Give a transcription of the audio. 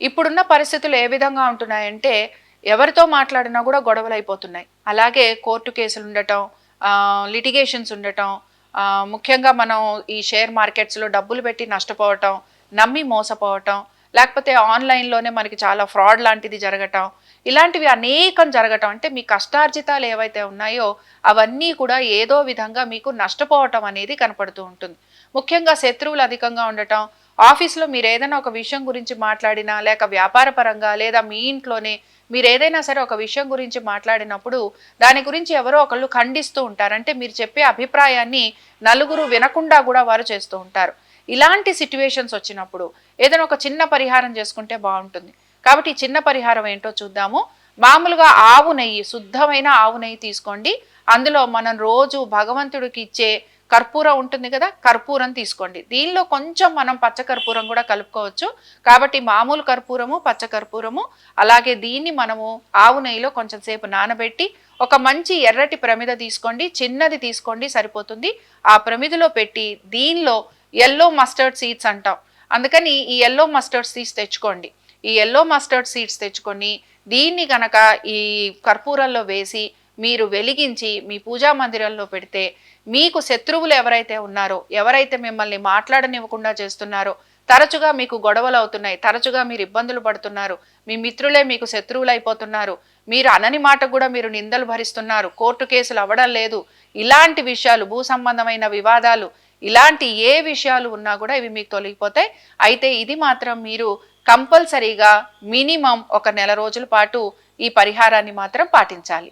ఇప్పుడున్న పరిస్థితులు ఏ విధంగా ఉంటున్నాయంటే ఎవరితో మాట్లాడినా కూడా గొడవలు అయిపోతున్నాయి అలాగే కోర్టు కేసులు ఉండటం లిటిగేషన్స్ ఉండటం ముఖ్యంగా మనం ఈ షేర్ మార్కెట్స్లో డబ్బులు పెట్టి నష్టపోవటం నమ్మి మోసపోవటం లేకపోతే ఆన్లైన్లోనే మనకి చాలా ఫ్రాడ్ లాంటిది జరగటం ఇలాంటివి అనేకం జరగటం. అంటే మీ కష్టార్జితాలు ఏవైతే ఉన్నాయో అవన్నీ కూడా ఏదో విధంగా మీకు నష్టపోవటం అనేది కనపడుతూ ఉంటుంది. ముఖ్యంగా శత్రువులు అధికంగా ఉండటం ఆఫీస్లో మీరు ఏదైనా ఒక విషయం గురించి మాట్లాడినా లేక వ్యాపార పరంగా లేదా మీ ఇంట్లోనే మీరు ఏదైనా సరే ఒక విషయం గురించి మాట్లాడినప్పుడు దాని గురించి ఎవరో ఒకళ్ళు ఖండిస్తూ ఉంటారు. అంటే మీరు చెప్పే అభిప్రాయాన్ని నలుగురు వినకుండా కూడా వారు చేస్తూ ఉంటారు. ఇలాంటి సిట్యువేషన్స్ వచ్చినప్పుడు ఏదైనా ఒక చిన్న పరిహారం చేసుకుంటే బాగుంటుంది. కాబట్టి ఈ చిన్న పరిహారం ఏంటో చూద్దాము. మామూలుగా ఆవు నెయ్యి శుద్ధమైన ఆవు నెయ్యి తీసుకోండి. అందులో మనం రోజు భగవంతుడికి ఇచ్చే కర్పూరం ఉంటుంది కదా కర్పూరం తీసుకోండి. దీనిలో కొంచెం మనం పచ్చ కర్పూరం కూడా కలుపుకోవచ్చు. కాబట్టి మామూలు కర్పూరము పచ్చ కర్పూరము అలాగే దీన్ని మనము ఆవు నెయ్యిలో కొంచెం సేపు నానబెట్టి ఒక మంచి ఎర్రటి ప్రమిద తీసుకోండి. చిన్నది తీసుకోండి సరిపోతుంది. ఆ ప్రమిదలో పెట్టి దీనిలో ఎల్లో మస్టర్డ్ సీడ్స్ అంటాం. అందుకని ఈ ఎల్లో మస్టర్డ్ సీడ్స్ తెచ్చుకోండి. ఈ ఎల్లో మస్టర్డ్ సీడ్స్ తెచ్చుకొని దీన్ని గనక ఈ కర్పూరంలో వేసి మీరు వెలిగించి మీ పూజా మందిరంలో పెడితే మీకు శత్రువులు ఎవరైతే ఉన్నారో ఎవరైతే మిమ్మల్ని మాట్లాడనివ్వకుండా చేస్తున్నారో తరచుగా మీకు గొడవలు అవుతున్నాయి తరచుగా మీరు ఇబ్బందులు పడుతున్నారు మీ మిత్రులే మీకు శత్రువులు అయిపోతున్నారు మీరు అనని మాట కూడా మీరు నిందలు భరిస్తున్నారు కోర్టు కేసులు అవ్వడం లేదు. ఇలాంటి విషయాలు భూ సంబంధమైన వివాదాలు ఇలాంటి ఏ విషయాలు ఉన్నా కూడా ఇవి మీకు తొలగిపోతాయి. అయితే ఇది మాత్రం మీరు కంపల్సరీగా మినిమం ఒక నెల రోజుల పాటు ఈ పరిహారాన్ని మాత్రం పాటించాలి.